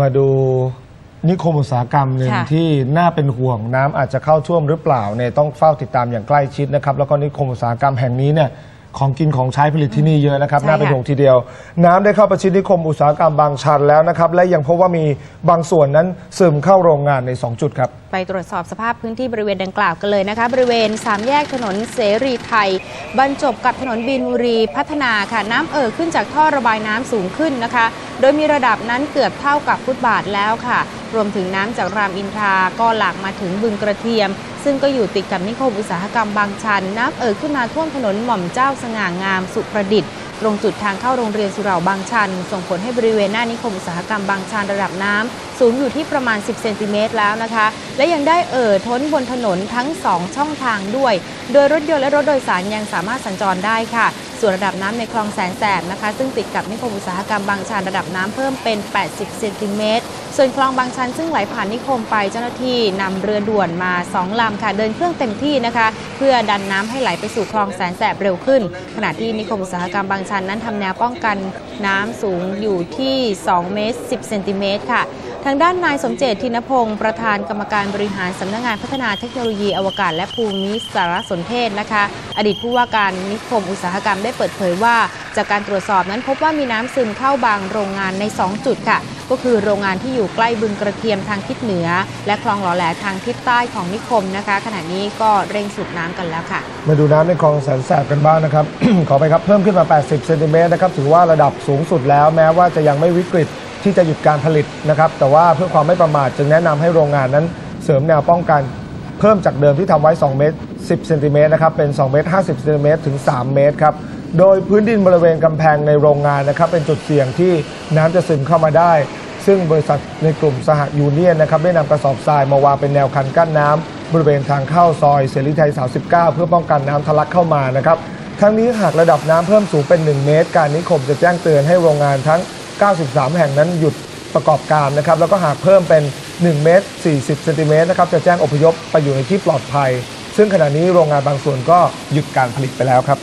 มาดูนิคมอุตสาหกรรมหนึ่งค่ะ ที่น่าเป็นห่วงน้ำอาจจะเข้าท่วมหรือเปล่าเนี่ยต้องเฝ้าติดตามอย่างใกล้ชิดนะครับ แล้วก็นิคมอุตสาหกรรมแห่งนี้เนี่ยของกินของใช้ผลิตที่นี่เยอะนะครับ ใช่น่าเป็นค่ะ ห่วงทีเดียว น้ำได้เข้าประชิดนิคมอุตสาหกรรมบางชันแล้วนะครับ และยังพบว่ามีบางส่วนนั้นซึมเข้าโรงงานใน 2 จุดครับ ไปตรวจสอบสภาพพื้นที่บริเวณดังกล่าวกันเลยนะคะ บริเวณสามแยกถนนเสรีไทย บรรจบกับถนนบินบุรีพัฒนาค่ะ น้ำเอ่อขึ้นจากท่อระบายน้ำสูงขึ้นนะคะโดยมีระดับนั้นเกือบเท่ากับฟุตบาทแล้วค่ะ รวมถึงน้ำจากรามอินทราก็หลากมาถึงบึงกระเทียม ซึ่งก็อยู่ติดกับนิคมอุตสาหกรรมบางชัน น้ำเอ่อขึ้นมาท่วมถนนหม่อมเจ้าสง่างามสุประดิษฐ์ตรงจุดทางเข้าโรงเรียนสุเหร่าบางชัน ส่งผลให้บริเวณหน้านิคมอุตสาหกรรมบางชันระดับน้ำสูงอยู่ที่ประมาณ 10 เซนติเมตรแล้วนะคะ และยังได้เอ่อท้นบนถนนทั้ง 2 ช่องทางด้วย โดยรถยนต์และรถโดยสารยังสามารถสัญจรได้ค่ะ ส่วนระดับน้ำในคลองแสนแสบนะคะ ซึ่งติดกับนิคมอุตสาหกรรมบางชันระดับน้ำเพิ่มเป็น 80 เซนติเมตร ส่วนคลองบางชันซึ่งไหลผ่านนิคมไปเจ้าหน้าที่นำเรือด่วนมา 2 ลำค่ะ เดินเครื่องเต็มที่นะคะ เพื่อดันน้ำให้ไหลไปสู่คลองแสนแสบเร็วขึ้น ขณะที่นิคมอุตสาหกรรมบางชันนั้นทำแนวป้องกันน้ำสูงอยู่ที่ 2 เมตร 10 เซนติเมตรค่ะทางด้านนายสมเจตทินพงศ์ประธานกรรมการบริหารสำนักงานพัฒนาเทคโนโลยีอวกาศและภูมิสารสนเทศนะคะ อดีตผู้ว่าการนิคมอุตสาหกรรมได้เปิดเผยว่า จากการตรวจสอบนั้นพบว่ามีน้ำซึมเข้าบางโรงงานใน 2 จุดค่ะ ก็คือโรงงานที่อยู่ใกล้บึงกระเทียมทางทิศเหนือ และคลองหล่อแหลทางทิศใต้ของนิคมนะคะ ขณะนี้ก็เร่งสูบน้ำกันแล้วค่ะ มาดูน้ำในคลองแสนแสบกันบ้างนะครับ ขอไปครับเพิ่มขึ้นมา 80 เซนติเมตรนะครับถือว่าระดับสูงสุดแล้วแม้ว่าจะยังไม่วิกฤต ที่จะหยุดการผลิตนะครับ แต่ว่าเพื่อความไม่ประมาทจึงแนะนำให้โรงงานนั้นเสริมแนวป้องกัน เพิ่มจากเดิมที่ทำไว้ 2 เมตร 10 เซนติเมตรนะครับ เป็น 2 เมตร 50 เซนติเมตรถึง 3 เมตรครับ โดยพื้นดินบริเวณกำแพงในโรงงานนะครับ เป็นจุดเสี่ยงที่น้ำจะซึมเข้ามาได้ ซึ่งบริษัทในกลุ่มสหยูเนียนนะครับได้นำกระสอบทรายมาวางเป็นแนวคันกั้นน้ำบริเวณทางเข้าซอยเสรีไทย 39 เพื่อป้องกันน้ำทะลักเข้ามานะครับ ทั้งนี้หากระดับน้ำเพิ่มสูงเป็น 1 เมตร การนิคมจะแจ้งเตือนให้โรงงานทั้ง 93 แห่งนั้นหยุดประกอบการนะครับ แล้วก็หากเพิ่มเป็น 1 เมตร 40 เซนติเมตรนะครับจะแจ้งอพยพไปอยู่ในที่ปลอดภัย ซึ่งขณะนี้โรงงานบางส่วนก็หยุดการผลิตไปแล้วครับ